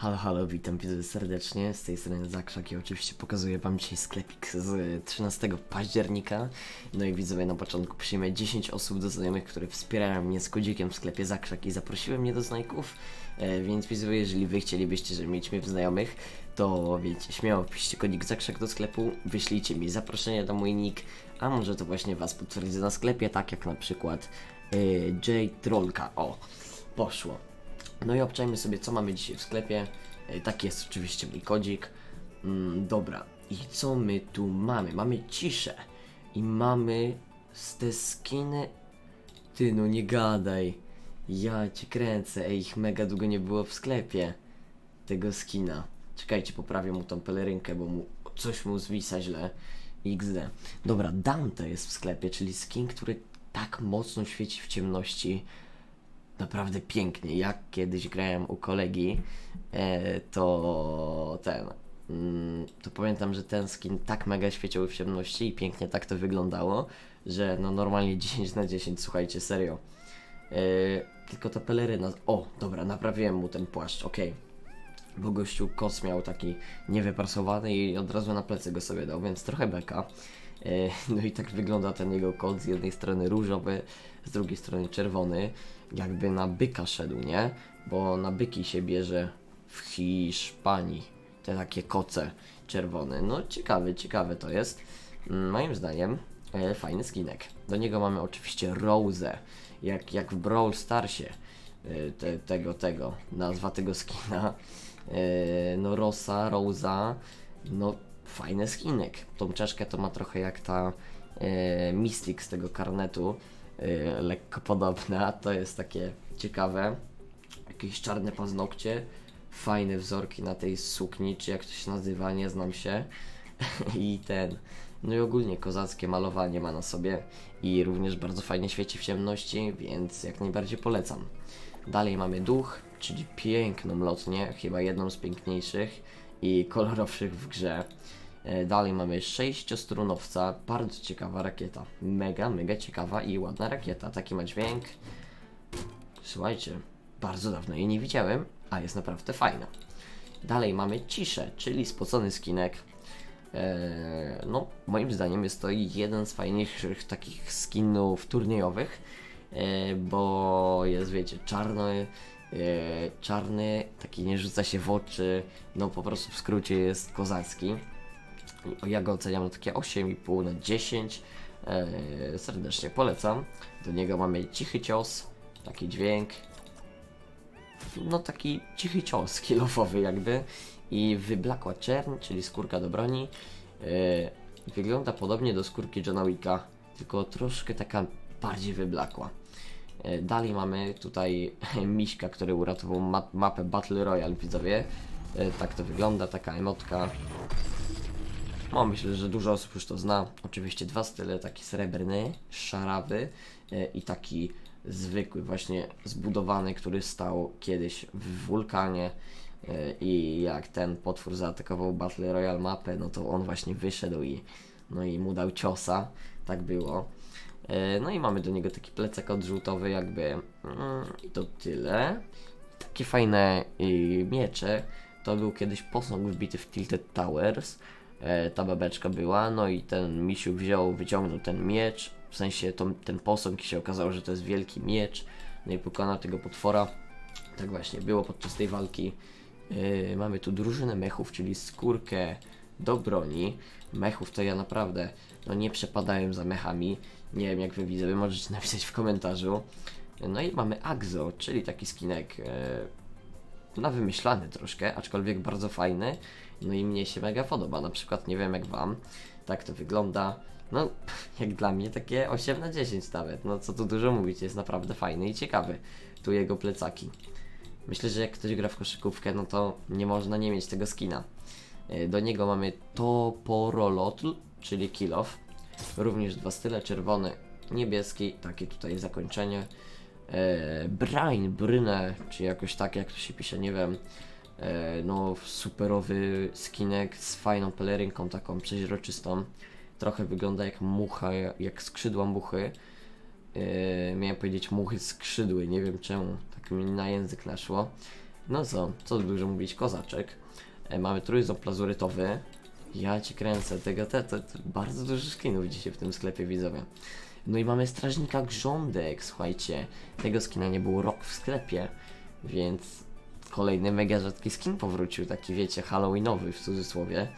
Halo, halo, witam serdecznie, z tej strony Zakrzak i oczywiście pokazuję wam dzisiaj sklepik z 13 października. No i widzowie, na początku przyjmę 10 osób do znajomych, które wspierają mnie z kodzikiem w sklepie Zakrzak i zaprosiły mnie do znajków. E, więc widzowie, jeżeli wy chcielibyście, żeby mieć mnie w znajomych, to wiecie, śmiało wpiszcie kodzik Zakrzak do sklepu, wyślijcie mi zaproszenie do mój nick, a może to właśnie was potwierdzę na sklepie, tak jak na przykład e, J Trollka, o, poszło. No i obczajmy sobie, co mamy dzisiaj w sklepie. E, Taki jest oczywiście mój kodzik. Mm, dobra, i co my tu mamy? Mamy ciszę i mamy z te skiny. Ty, no nie gadaj. Ja cię kręcę, ej, ich mega długo nie było w sklepie. Tego skina. Czekajcie, poprawię mu tą pelerynkę, bo mu coś mu zwisa źle. XD. Dobra, Dante jest w sklepie, czyli skin, który tak mocno świeci w ciemności naprawdę pięknie. Jak kiedyś grałem u kolegi, e, to ten. mm, To pamiętam, że ten skin tak mega świecił w ciemności i pięknie tak to wyglądało, że no normalnie 10 na 10, słuchajcie, serio. E, tylko ta peleryna. O, dobra, naprawiłem mu ten płaszcz, okej. Bo gościu kos miał taki niewyprasowany i od razu na plecy go sobie dał, więc trochę beka. E, No i tak wygląda ten jego kot, z jednej strony różowy, z drugiej strony czerwony, jakby na byka szedł, nie? Bo na byki się bierze w Hiszpanii te takie koce czerwone. No ciekawe, ciekawe to jest. Mm, Moim zdaniem e, fajny skinek. Do niego mamy oczywiście Rose, jak, jak w Brawl Starsie e, te, tego, tego, nazwa tego skina. E, no Rosa, Rosa, no fajny skinek. Tą czaszkę to ma trochę jak ta e, Mystic z tego karnetu, e, lekko podobna, to jest takie ciekawe. Jakieś czarne paznokcie, fajne wzorki na tej sukni, czy jak to się nazywa, nie znam się. I ten, no i ogólnie kozackie malowanie ma na sobie i również bardzo fajnie świeci w ciemności, więc jak najbardziej polecam. Dalej mamy duch, czyli piękną lotnię, chyba jedną z piękniejszych i kolorowszych w grze. E, Dalej mamy sześciostronowca, bardzo ciekawa rakieta. Mega, mega ciekawa i ładna rakieta. Taki ma dźwięk. Słuchajcie, bardzo dawno jej nie widziałem, a jest naprawdę fajna. Dalej mamy ciszę, czyli spocony skinek. Eee, no, moim zdaniem jest to jeden z fajniejszych takich skinów turniejowych, e, bo jest, wiecie, czarny, e, czarny, taki nie rzuca się w oczy, no po prostu w skrócie jest kozacki. Ja go oceniam na takie 8,5 na 10. E, serdecznie polecam. Do niego mamy cichy cios, taki dźwięk. No taki cichy cios kilofowy jakby. I wyblakła czern, czyli skórka do broni. E, wygląda podobnie do skórki Johna Wicka, tylko troszkę taka bardziej wyblakła. E, Dalej mamy tutaj Miśka, który uratował ma mapę Battle Royale, widzowie. E, Tak to wygląda, taka emotka. No, myślę, że dużo osób już to zna. Oczywiście dwa style, taki srebrny, szarawy e, i taki zwykły, właśnie zbudowany, który stał kiedyś w wulkanie. I jak ten potwór zaatakował Battle Royale mapę, no to on właśnie wyszedł i, no i mu dał ciosa. Tak było. E, No i mamy do niego taki plecak odrzutowy, jakby. mm, I to tyle. Takie fajne y, miecze. To był kiedyś posąg wbity w Tilted Towers. E, ta babeczka była, no i ten misiu wziął, wyciągnął ten miecz. W sensie to, ten posąg się okazało, że to jest wielki miecz. No i pokonał tego potwora. Tak właśnie było podczas tej walki. Yy, mamy tu drużynę mechów, czyli skórkę do broni. Mechów to ja naprawdę no nie przepadałem za mechami. Nie wiem jak wy widzę, wy możecie napisać w komentarzu. No i mamy Axo, czyli taki skinek e, na wymyślany troszkę, aczkolwiek bardzo fajny. No i mnie się mega podoba. Na przykład nie wiem jak wam. Tak to wygląda. No, jak dla mnie takie 8 na 10 nawet. No co tu dużo mówić, jest naprawdę fajny i ciekawy. Tu jego plecaki. Myślę, że jak ktoś gra w koszykówkę, no to nie można nie mieć tego skina. E, Do niego mamy Toporolotl, czyli kill off. Również dwa style, czerwony, niebieski, takie tutaj zakończenie. E, Brain, Brynę, czy jakoś tak jak to się pisze, nie wiem. E, no, superowy skinek z fajną pelerynką, taką przeźroczystą. Trochę wygląda jak mucha, jak skrzydła muchy. E, miałem powiedzieć muchy skrzydły, nie wiem czemu, tak mi na język naszło. No co, co dużo mówić, kozaczek. E, mamy trójząb lazurytowy. Ja ci kręcę, tego te, to, to bardzo dużo skinów dzisiaj w tym sklepie widzowie. No i mamy strażnika grządek, słuchajcie. Tego skina nie było rok w sklepie, więc kolejny mega rzadki skin powrócił, taki wiecie, halloweenowy w cudzysłowie.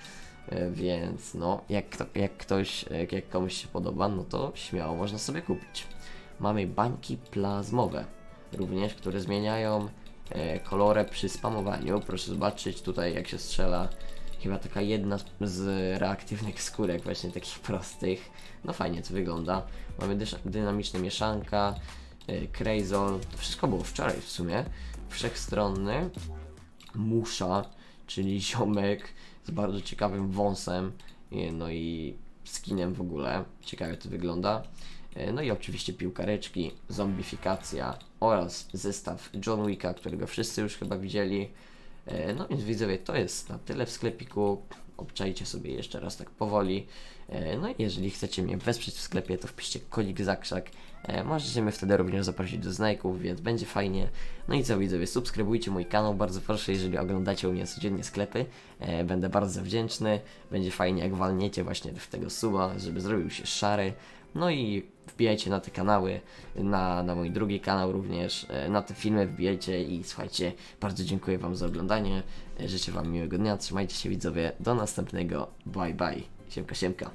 E, Więc no, jak, jak ktoś, jak, jak komuś się podoba, no to śmiało można sobie kupić. Mamy bańki plazmowe, również, które zmieniają e, kolorę przy spamowaniu. Proszę zobaczyć tutaj jak się strzela. Chyba taka jedna z- reaktywnych skórek, właśnie takich prostych. No fajnie to wygląda. Mamy dynamiczne mieszanka, e, Crazol. To wszystko było wczoraj w sumie. Wszechstronny. Musza, czyli ziomek z bardzo ciekawym wąsem, e, no i skinem w ogóle. Ciekawie to wygląda. E, No i oczywiście piłkareczki, zombifikacja oraz zestaw John Wicka, którego wszyscy już chyba widzieli. E, No więc widzowie, to jest na tyle w sklepiku. Obczajcie sobie jeszcze raz tak powoli. E, No i jeżeli chcecie mnie wesprzeć w sklepie, to wpiszcie kodik zakrzak. E, Możecie mnie wtedy również zaprosić do znajków, więc będzie fajnie. No i co widzowie, subskrybujcie mój kanał, bardzo proszę, jeżeli oglądacie u mnie codziennie sklepy. Będę bardzo wdzięczny. Będzie fajnie jak walniecie właśnie w tego suba, żeby zrobił się szary. No i wbijajcie na te kanały, na, na mój drugi kanał również, e, na te filmy wbijajcie i słuchajcie, bardzo dziękuję Wam za oglądanie, E, życzę Wam miłego dnia, trzymajcie się widzowie, do następnego, bye bye, siemka siemka.